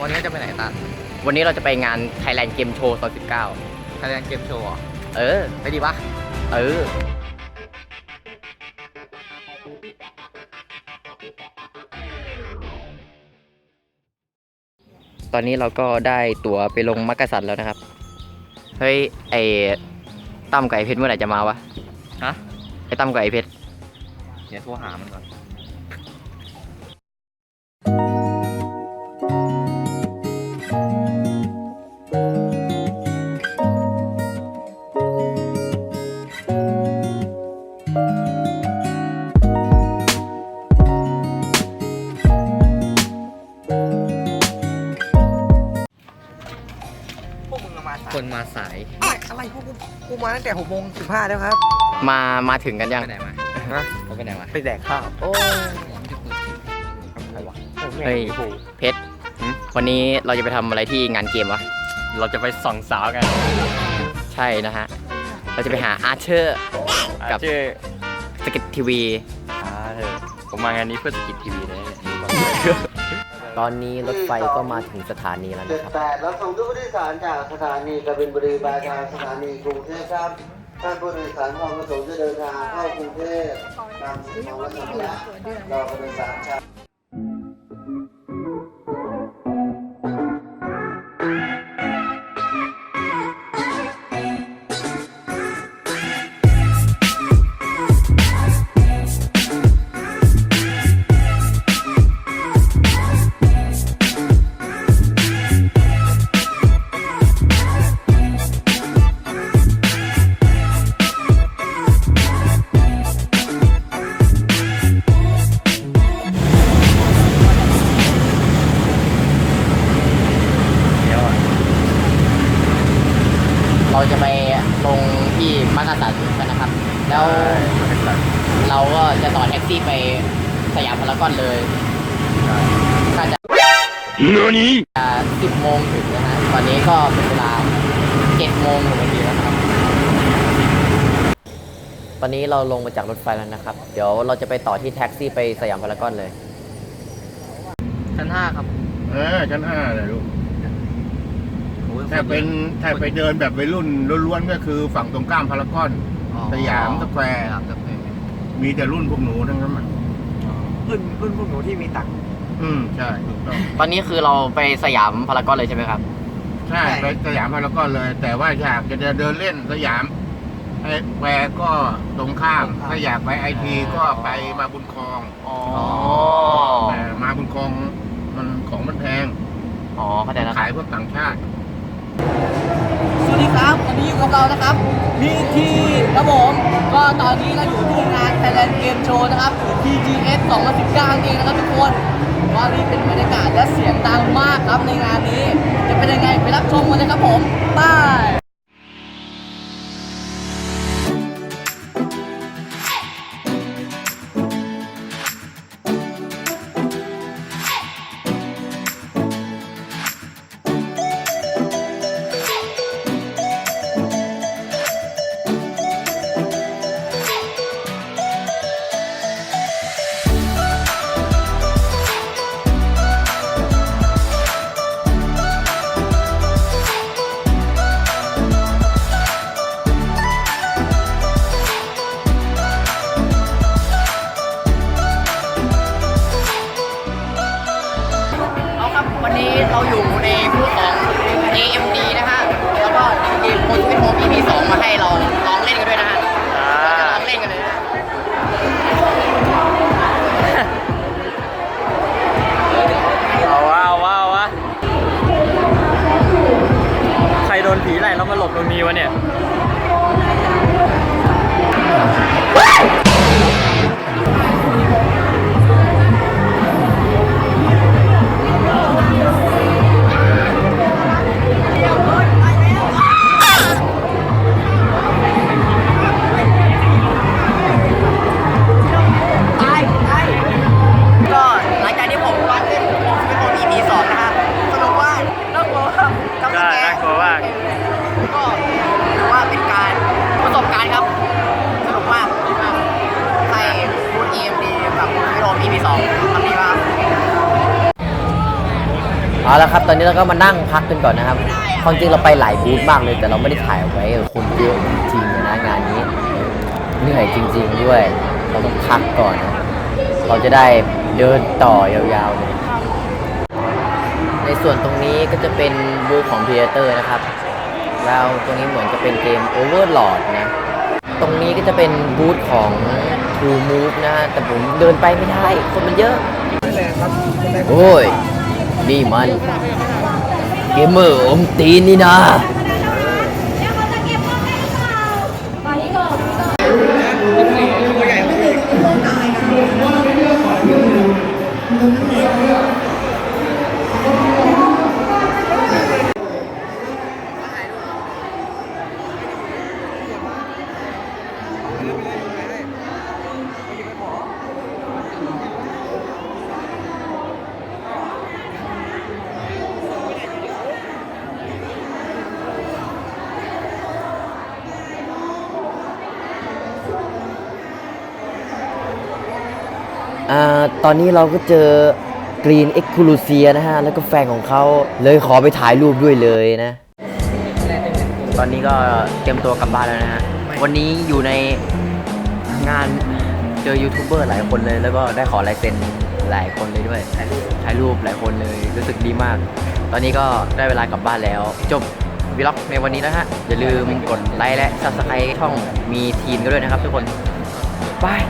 วันนี้จะไปไหนตาวันนี้เราจะไปงาน Thailand Game Show 2019ไทยแลนด์เกมโชว์เหรอเออ ไปดีปะเออ ตอนนี้เราก็ได้ตั๋วไปลงมักกะสันแล้วนะครับ เฮ้ย ไอ้ตั้มกับไอ้เพชรเมื่อไหร่จะมาวะฮะ ไอ้ตั้มกับไอ้เพชรเดี๋ยวโทรหามันก่อน พวกมึงมาสายคนมาสายอะไรอะไรพวกกูกูมาตั้งแต่หกโมงสิบห้าแล้วครับ มา มาถึงกันยังไปไหนมาฮะ เขาไปไหนมาไปแดกข้าวโอ้อะไรวะเฮ้ยเพชรหึวันนี้เราจะไปทำอะไรที่งานเกมวะ เราจะไปส่องสาวกันใช่นะฮะ เราจะไปหาอาร์เชอร์ กับ ชื่อสกิททีวี อ่าเธอผมมางานนี้เพื่อสกิททีวีเลย ตอนนี้รถไฟก็มาถึงสถานีแล้วเจ็ดนะครับ แปดรับส่งทุกผู้โดยสารจากสถานีกบินบุรีบายทางสถานีกรุงเทพครับท่านผู้โดยสารความประสงค์จะเดินทางเข้ากรุงเทพตามสิทธิของรัฐบาลรอผู้โดยสารชาว มักกะสันกันนะครับ แล้วเราก็จะต่อแท็กซี่ไปสยามพารากอนเลยน่าจะสิบโมงถึงนะฮะตอนนี้ก็เป็นเวลาเจ็ดโมงหนึ่งนาทีแล้วนะครับ ตอนนี้เราลงมาจากรถไฟแล้วนะครับ เดี๋ยวเราจะไปต่อที่แท็กซี่ไปสยามพารากอนเลยชั้นห้าครับ เออชั้นห้าเลยลูกโอ้ย ถ้าเป็นถ้าไปเดินแบบวัยรุ่นล้วนๆก็คือฝั่งตรงข้ามพารากอนอ๋อสยามสแควร์ สยามสแควร์มีแต่รุ่นพวกหนูทั้งนั้นอะรุ่นรุ่นพวกหนูที่มีตังค์ อืมใช่ถูกต้องตอนนี้คือเราไปสยามพารากอนเลยใช่ไหมครับ ใช่ไปสยามพารากอนเลย แต่ว่าอยากจะเดินเดินเล่นสยามไอ้แควร์ก็ตรงข้าม ถ้าอยากไปไอทีก็ไปมาบุญคลองอ๋อ แต่มาบุญคลองมันของมันแพงอ๋อเข้าใจแล้วคขารับยพวกต่างชาติ สวัสดีครับ วันนี้อยู่กับเรานะครับพีทีครับผมก็ตอนนี้เราอยู่ที่งาน Thailand Game Show นะครับหรือ TGS 2019นี่นเองนะครับทุกคนตอนนี้เป็นบรรยากาศและเสียงดังมากครับในงานนี้ จะเป็นยังไงไปรับชมกันเลยครับผม ไป ผีไรเรามาหลบตรงนี้วะเนี่ย EMD กับโมจิโฮม EP 2ทำดีมากเอาละครับ ตอนนี้เราก็มานั่งพักกันก่อนนะครับความจริงเราไปหลายบูธมากเลย แต่เราไม่ได้ถ่ายไว้คนเยอะจริงๆนะงานนี้ เหนื่อยจริง ๆ ด้วย เราต้องพักก่อนนะเราจะได้เดินต่อยาวๆเลยในส่วนตรงนี้ก็จะเป็นบูธของ p ีเตอร์นะครับ แล้วตรงนี้เหมือนจะเป็นเกม Overlord นะ ตรงนี้ก็จะเป็นบูธของ True Move นะฮะ แต่ผมเดินไปไม่ได้ คนมันเยอะ โอ้ย นี่มัน เกมเมอร์อมตีนนี่นะ ตอนนี้เราก็เจอกรีนเอ็กคูลูเซียนะฮะ แล้วก็แฟนของเขาเลยขอไปถ่ายรูปด้วยเลยนะ ตอนนี้ก็เตรียมตัวกลับบ้านแล้วนะฮะ วันนี้อยู่ในงานเจอยูทูบเบอร์หลายคนเลย แล้วก็ได้ขอลายเซ็นหลายคนเลยด้วยถ่ายรูปหลายคนเลยรู้สึกดีมาก ตอนนี้ก็ได้เวลากลับบ้านแล้ว จบวีล็อกในวันนี้นะฮะ อย่าลืมกดไลค์และ subscribe ช่องมีทีนกันด้วยนะครับทุกคนบาย